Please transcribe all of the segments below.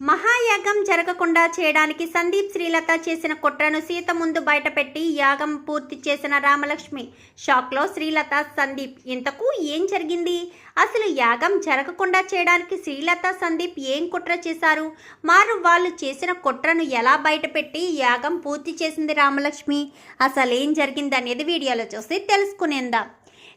మహాయాగం జరగకుండా చేయడానికి సందీప్ శ్రీలత చేసిన కుట్రను సీత ముందు బయటపెట్టి యాగం పూర్తి చేసిన రామలక్ష్మి. షాక్లో శ్రీలత సందీప్ ఇంతకు ఏం జరిగింది? అసలు యాగం జరగకుండా చేయడానికి శ్రీలత సందీప్ ఏం కుట్ర చేశారు? మారు వాళ్ళు చేసిన కుట్రను ఎలా బయటపెట్టి యాగం పూర్తి చేసింది రామలక్ష్మి? అసలు ఏం జరిగింది అనేది వీడియోలో చూసి తెలుసుకునేందాం.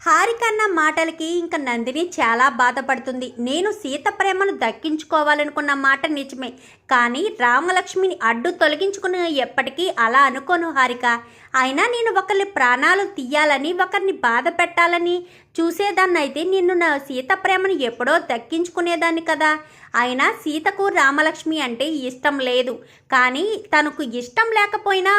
హారికన్న మాటలకి ఇంకా నందిని చాలా బాధపడుతుంది. నేను సీత ప్రేమను దక్కించుకోవాలనుకున్న మాట నిజమే. కానీ రామలక్ష్మిని అడ్డు తొలగించుకుని ఎప్పటికీ అలా అనుకోను హారిక. అయినా నేను ఒకరి ప్రాణాలు తీయాలని ఒకరిని బాధ పెట్టాలని చూసేదాన్నైతే నిన్ను నా సీత ప్రేమను ఎప్పుడో దక్కించుకునేదాన్ని కదా. అయినా సీతకు రామలక్ష్మి అంటే ఇష్టం లేదు. కానీ తనకు ఇష్టం లేకపోయినా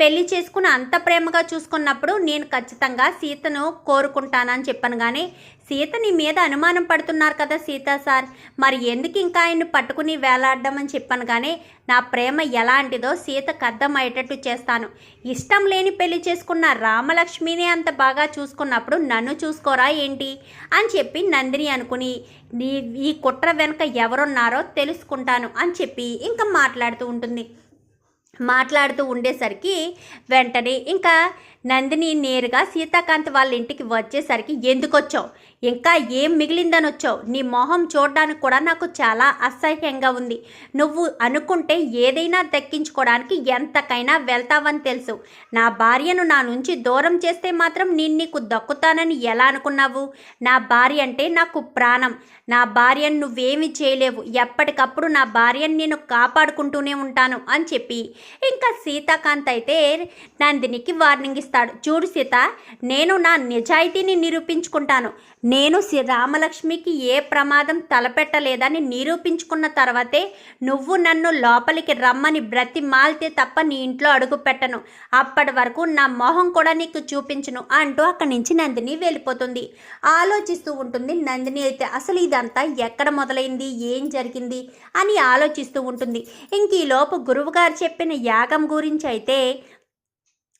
పెళ్ళి చేసుకుని అంత ప్రేమగా చూసుకున్నప్పుడు నేను ఖచ్చితంగా సీతను కోరుకుంటానని చెప్పాను. కానీ సీత నీ మీద అనుమానం పడుతున్నారు కదా సీత సార్. మరి ఎందుకు ఇంకా ఆయన్ని పట్టుకుని వేలాడమని చెప్పాను. కానీ నా ప్రేమ ఎలాంటిదో సీతకు అర్థమయ్యేటట్టు చేస్తాను. ఇష్టం లేని పెళ్ళి చేసుకున్న రామలక్ష్మిని అంత బాగా చూసుకున్నప్పుడు నన్ను చూసుకోరా ఏంటి అని చెప్పి నందిని అనుకుని నీ ఈ కుట్ర వెనుక ఎవరున్నారో తెలుసుకుంటాను అని చెప్పి ఇంకా మాట్లాడుతూ ఉంటుంది. మాట్లాడుతూ ఉండేసరికి వెంటనే ఇంకా నందిని నేరుగా సీతాకాంత్ వాళ్ళ ఇంటికి వచ్చేసరికి ఎందుకొచ్చావు? ఇంకా ఏం మిగిలిందని వచ్చావు నీ మొహం చూడడానికి కూడా నాకు చాలా అసహ్యంగా ఉంది. నువ్వు అనుకుంటే ఏదైనా దక్కించుకోవడానికి ఎంతకైనా వెళ్తావని తెలుసు. నా భార్యను నా నుంచి దూరం చేస్తే మాత్రం నేను నీకు దక్కుతానని ఎలా అనుకున్నావు? నా భార్య అంటే నాకు ప్రాణం. నా భార్యను నువ్వేమి చేయలేవు. ఎప్పటికప్పుడు నా భార్యను నేను కాపాడుకుంటూనే ఉంటాను అని చెప్పి. ఇంకా సీతాకాంత్ అయితే నందినికి వార్నింగ్ ఇస్తాడు చూడు సీత నేను నా నిజాయితీని నిరూపించుకుంటాను. నేను సి- రామలక్ష్మికి ఏ ప్రమాదం తలపెట్టలేదని నిరూపించుకున్న తర్వాతే నువ్వు నన్ను లోపలికి రమ్మని బ్రతి మాల్తే తప్ప నీ ఇంట్లో అడుగు పెట్టను. అప్పటి వరకు నా మొహం కూడా నీకు చూపించను అంటూ అక్కడి నుంచి నందిని వెళ్ళిపోతుంది. ఆలోచిస్తూ ఉంటుంది నందిని అయితే అసలు ఇదంతా ఎక్కడ మొదలైంది? ఏం జరిగింది? అని ఆలోచిస్తూ ఉంటుంది. ఇంక ఈ లోపు గురువుగారు చెప్పిన యాగం గురించి అయితే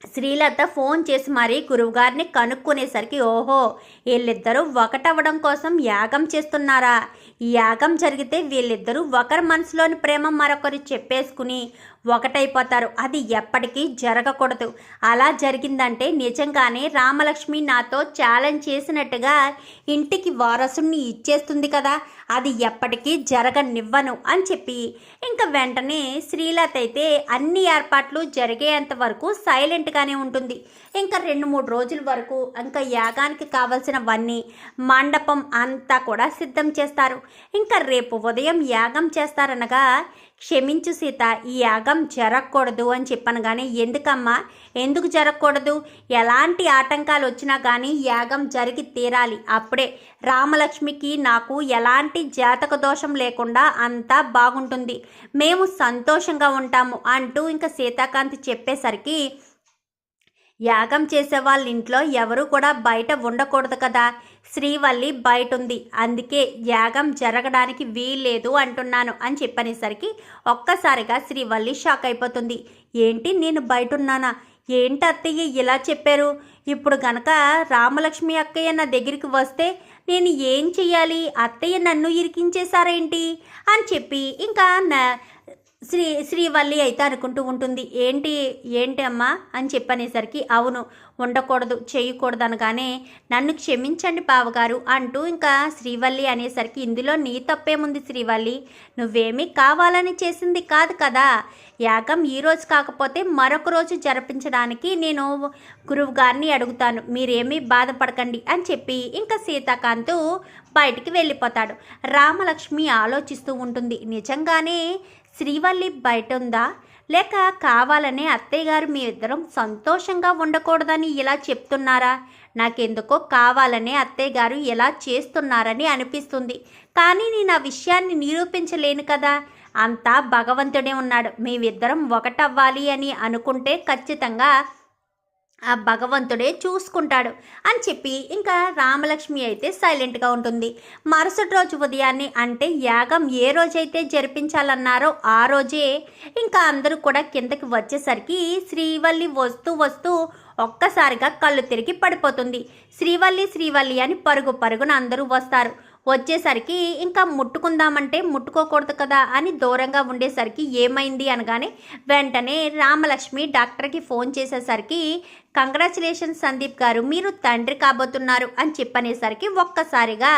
శ్రీలత ఫోన్ చేసి మరీ గురువుగారిని కనుక్కునేసరికి ఓహో వీళ్ళిద్దరూ ఒకటవ్వడం కోసం యాగం చేస్తున్నారా? ఈ యాగం జరిగితే వీళ్ళిద్దరూ ఒకరి మనసులోని ప్రేమ మరొకరు చెప్పేసుకుని ఒకటైపోతారు. అది ఎప్పటికీ జరగకూడదు. అలా జరిగిందంటే నిజంగానే రామలక్ష్మి నాతో ఛాలెంజ్ చేసినట్టుగా ఇంటికి వారసుని ఇచ్చేస్తుంది కదా. అది ఎప్పటికీ జరగనివ్వను అని చెప్పి ఇంకా వెంటనే శ్రీలత అయితే అన్ని ఏర్పాట్లు జరిగేంత వరకు సైలెంట్గానే ఉంటుంది. ఇంకా రెండు మూడు రోజుల వరకు ఇంకా యాగానికి కావలసినవన్నీ మండపం అంతా కూడా సిద్ధం చేస్తారు. ఇంకా రేపు ఉదయం యాగం చేస్తారనగా క్షమించు సీత ఈ యాగం జరగకూడదు అని చెప్పాను కానీ ఎందుకమ్మా? ఎందుకు జరగకూడదు? ఎలాంటి ఆటంకాలు వచ్చినా కానీ యాగం జరిగి తీరాలి. అప్పుడే రామలక్ష్మికి నాకు ఎలాంటి జాతక దోషం లేకుండా అంతా బాగుంటుంది. మేము సంతోషంగా ఉంటాము అంటూ ఇంకా సీతాకాంత్ చెప్పేసరికి యాగం చేసే వాళ్ళ ఇంట్లో ఎవరు కూడా బయట ఉండకూడదు కదా. శ్రీవల్లి బయట ఉంది అందుకే యాగం జరగడానికి వీల్లేదు అంటున్నాను అని చెప్పనేసరికి ఒక్కసారిగా శ్రీవల్లి షాక్ అయిపోతుంది. ఏంటి నేను బయట ఉన్నానా ఏంటి అత్తయ్య ఇలా చెప్పారు? ఇప్పుడు గనక రామలక్ష్మి అక్కయ్య నా దగ్గరికి వస్తే నేను ఏం చెయ్యాలి? అత్తయ్య నన్ను ఇరికించేశారేంటి? అని చెప్పి ఇంకా నా శ్రీ శ్రీవల్లి అయితే అనుకుంటూ ఉంటుంది ఏంటి ఏంటి అమ్మా? అని చెప్పనేసరికి అవును ఉండకూడదు చేయకూడదు అనగానే నన్ను క్షమించండి బావగారు అంటూ ఇంకా శ్రీవల్లి అనేసరికి ఇందులో నీ తప్పేముంది శ్రీవల్లి? నువ్వేమీ కావాలని చేసింది కాదు కదా. యాగం ఈ రోజు కాకపోతే మరొక రోజు జరిపించడానికి నేను గురువు గారిని అడుగుతాను. మీరేమీ బాధపడకండి అని చెప్పి ఇంకా సీతాకాంత్ బయటికి వెళ్ళిపోతాడు. రామలక్ష్మి ఆలోచిస్తూ ఉంటుంది నిజంగానే శ్రీవల్లి బయట ఉందా లేక కావాలనే అత్తయ్య గారు మీ ఇద్దరం సంతోషంగా ఉండకూడదని ఇలా చెప్తున్నారా? నాకెందుకో కావాలనే అత్తయ్య గారు ఇలా చేస్తున్నారని అనిపిస్తుంది. కానీ నేను ఆ విషయాన్ని నిరూపించలేను కదా. అంతా భగవంతుడే ఉన్నాడు. మేమిద్దరం ఒకటవ్వాలి అని అనుకుంటే ఖచ్చితంగా ఆ భగవంతుడే చూసుకుంటాడు అని చెప్పి ఇంకా రామలక్ష్మి అయితే సైలెంట్గా ఉంటుంది. మరుసటి రోజు ఉదయాన్నే అంటే యాగం ఏ రోజైతే జరిపించాలన్నారో ఆ రోజే ఇంకా అందరూ కూడా కిందకి వచ్చేసరికి శ్రీవల్లి వస్తూ వస్తూ ఒక్కసారిగా కళ్ళు తిరిగి పడిపోతుంది. శ్రీవల్లి శ్రీవల్లి అని పరుగు పరుగున అందరూ వస్తారు. వచ్చేసరికి ఇంకా ముట్టుకుందామంటే ముట్టుకోకూడదు కదా అని దూరంగా ఉండేసరికి ఏమైంది అనగానే వెంటనే రామలక్ష్మి డాక్టర్కి ఫోన్ చేసేసరికి కంగ్రాచులేషన్స్ సందీప్ గారు మీరు తండ్రి కాబోతున్నారు అని చెప్పనేసరికి ఒక్కసారిగా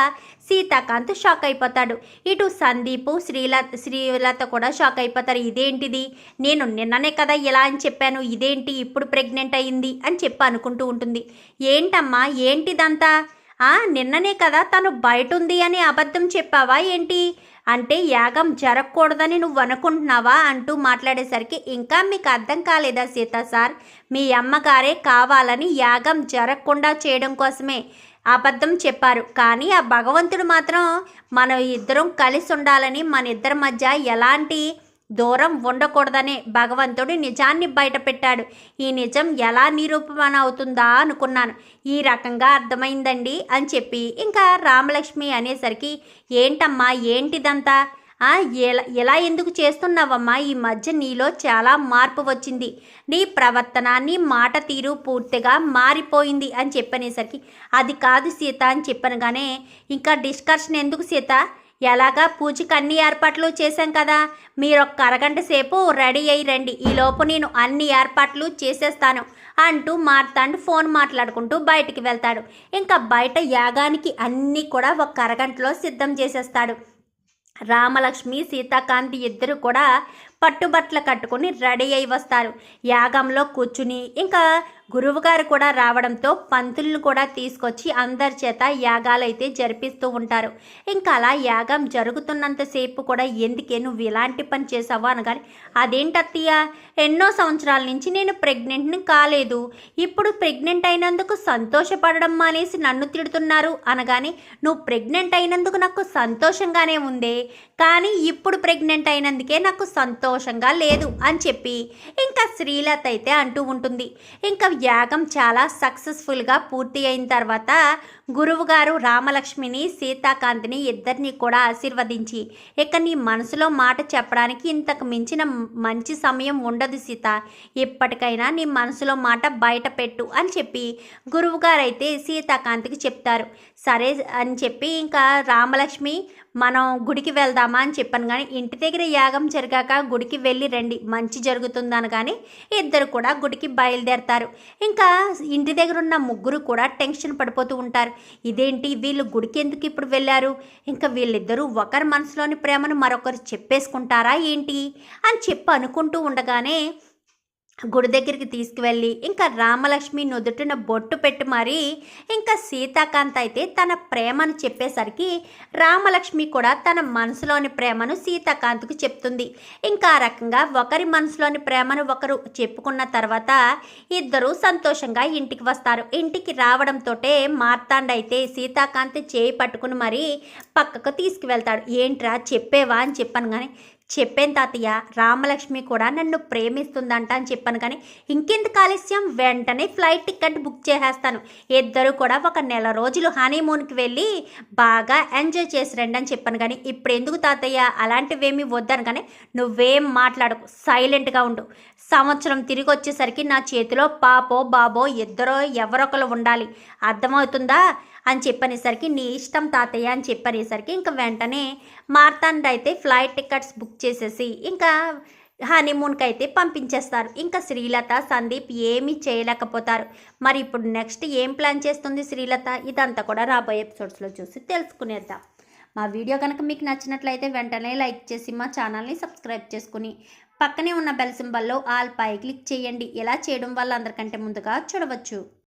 సీతాకాంత్ షాక్ అయిపోతాడు. ఇటు సందీప్ శ్రీలత శ్రీలత కూడా షాక్ అయిపోతారు. ఇదేంటిది? నేను నిన్ననే కదా ఇలా అని చెప్పాను. ఇదేంటి? ఇప్పుడు ప్రెగ్నెంట్ అయింది అని చెప్పి అనుకుంటూ ఉంటుంది. ఏంటమ్మా? ఏంటిదంతా? ఆ నిన్ననే కదా తను బయట ఉంది అని అబద్ధం చెప్పావా ఏంటి? అంటే యాగం జరగకూడదని నువ్వు అనుకుంటున్నావా? అంటూ మాట్లాడేసరికి ఇంకా మీకు అర్థం కాలేదా సీత సార్? మీ అమ్మగారే కావాలని యాగం జరగకుండా చేయడం కోసమే అబద్ధం చెప్పారు. కానీ ఆ భగవంతుడు మాత్రం మనం ఇద్దరం కలిసి ఉండాలని మన ఇద్దరి మధ్య ఎలాంటి దూరం ఉండకూడదనే భగవంతుడు నిజాన్ని బయటపెట్టాడు. ఈ నిజం ఎలా నిరూపణ అవుతుందా అనుకున్నాను. ఈ రకంగా అర్థమైందండి అని చెప్పి ఇంకా రామలక్ష్మి అనేసరికి ఏంటమ్మా ఏంటిదంతా? ఇలా ఇలా ఎందుకు చేస్తున్నావమ్మా? ఈ మధ్య నీలో చాలా మార్పు వచ్చింది. నీ ప్రవర్తన నీ మాట తీరు పూర్తిగా మారిపోయింది అని చెప్పనేసరికి అది కాదు సీత అని చెప్పనగానే ఇంకా డిస్కషన్ ఎందుకు సీత? ఎలాగా పూజకి అన్ని ఏర్పాట్లు చేశాం కదా? మీరొక అరగంట సేపు రెడీ అయ్యి రండి. ఈలోపు నేను అన్ని ఏర్పాట్లు చేసేస్తాను అంటూ మార్తాండు ఫోన్ మాట్లాడుకుంటూ బయటికి వెళ్తాడు. ఇంకా బయట యాగానికి అన్నీ కూడా ఒక అరగంటలో సిద్ధం చేసేస్తాడు. రామలక్ష్మి సీతాకాంతి ఇద్దరు కూడా పట్టుబట్టలు కట్టుకుని రెడీ అయి వస్తారు. యాగంలో కూర్చుని ఇంకా గురువుగారు కూడా రావడంతో పంతులను కూడా తీసుకొచ్చి అందరి చేత యాగాలు అయితే జరిపిస్తూ ఉంటారు. ఇంకా అలా యాగం జరుగుతున్నంతసేపు కూడా ఎందుకే నువ్వు ఇలాంటి పని చేసావు అనగాని అదేంటత్తయ్య ఎన్నో సంవత్సరాల నుంచి నేను ప్రెగ్నెంట్ని కాలేదు. ఇప్పుడు ప్రెగ్నెంట్ అయినందుకు సంతోషపడడం మానేసి నన్ను తిడుతున్నారు. అనగానే నువ్వు ప్రెగ్నెంట్ అయినందుకు నాకు సంతోషంగానే ఉంది. కానీ ఇప్పుడు ప్రెగ్నెంట్ అయినందుకే నాకు సంతోషంగా లేదు అని చెప్పి ఇంకా శ్రీలత అయితే అంటూ ఉంటుంది. ఇంకా యాగం చాలా సక్సెస్ఫుల్గా పూర్తి అయిన తర్వాత గురువుగారు రామలక్ష్మిని సీతాకాంతిని ఇద్దరిని కూడా ఆశీర్వదించి ఇక నీ మనసులో మాట చెప్పడానికి ఇంతకు మించిన మంచి సమయం ఉండదు సీత. ఎప్పటికైనా నీ మనసులో మాట బయట పెట్టు అని చెప్పి గురువుగారు అయితే సీతాకాంతికి చెప్తారు. సరే అని చెప్పి ఇంకా రామలక్ష్మి మనం గుడికి వెళ్దామా అని చెప్పాను కానీ ఇంటి దగ్గర యాగం జరిగాక గుడికి వెళ్ళి రండి మంచి జరుగుతుందని కానీ ఇద్దరు కూడా గుడికి బయలుదేరతారు. ఇంకా ఇంటి దగ్గర ఉన్న ముగ్గురు కూడా టెన్షన్ పడిపోతూ ఉంటారు. ఇదేంటి? వీళ్ళు గుడికి ఎందుకు ఇప్పుడు వెళ్ళారు? ఇంకా వీళ్ళిద్దరూ ఒకరి మనసులోని ప్రేమను మరొకరు చెప్పేసుకుంటారా ఏంటి? అని చెప్పి అనుకుంటూ ఉండగానే గుడి దగ్గరికి తీసుకువెళ్ళి ఇంకా రామలక్ష్మి నుదుటిన బొట్టు పెట్టి మరీ ఇంకా సీతాకాంత్ అయితే తన ప్రేమను చెప్పేసరికి రామలక్ష్మి కూడా తన మనసులోని ప్రేమను సీతాకాంత్కు చెప్తుంది. ఇంకా ఆ రకంగా ఒకరి మనసులోని ప్రేమను ఒకరు చెప్పుకున్న తర్వాత ఇద్దరూ సంతోషంగా ఇంటికి వస్తారు. ఇంటికి రావడంతో మార్తాండైతే అయితే సీతాకాంత్ చేయి పట్టుకుని మరీ పక్కకు తీసుకువెళ్తాడు. ఏంట్రా చెప్పేవా? అని చెప్పాను కానీ చెప్పాను తాతయ్య? రామలక్ష్మి కూడా నన్ను ప్రేమిస్తుందంట అని చెప్పాను కానీ ఇంకెందుకు ఆలస్యం? వెంటనే ఫ్లైట్ టికెట్ బుక్ చేసేస్తాను. ఇద్దరు కూడా ఒక నెల రోజులు హనీమూన్కి వెళ్ళి బాగా ఎంజాయ్ చేసి రండి అని చెప్పాను కానీ ఇప్పుడు ఎందుకు తాతయ్య? అలాంటివేమీ వద్దాను కానీ నువ్వేం మాట్లాడకు. సైలెంట్గా ఉండు. సంవత్సరం తిరిగి వచ్చేసరికి నా చేతిలో పాపో బాబో ఇద్దరో ఎవరొకరు ఉండాలి. అర్థమవుతుందా? అని చెప్పనేసరికి నీ ఇష్టం తాతయ్య అని చెప్పనేసరికి ఇంకా వెంటనే మార్తాండ్ అయితే ఫ్లైట్ టికెట్స్ బుక్ చేసేసి ఇంకా హనీమూన్కి అయితే పంపించేస్తారు. ఇంకా శ్రీలత సందీప్ ఏమీ చేయలేకపోతారు. మరి ఇప్పుడు నెక్స్ట్ ఏం ప్లాన్ చేస్తుంది శ్రీలత? ఇదంతా కూడా రాబోయే ఎపిసోడ్స్లో చూసి తెలుసుకునేద్దాం. మా వీడియో కనుక మీకు నచ్చినట్లయితే వెంటనే లైక్ చేసి మా ఛానల్ని సబ్స్క్రైబ్ చేసుకుని పక్కనే ఉన్న బెల్ సింబల్లో ఆల్ పై క్లిక్ చేయండి. ఇలా చేయడం వల్ల అందరికంటే ముందుగా చూడవచ్చు.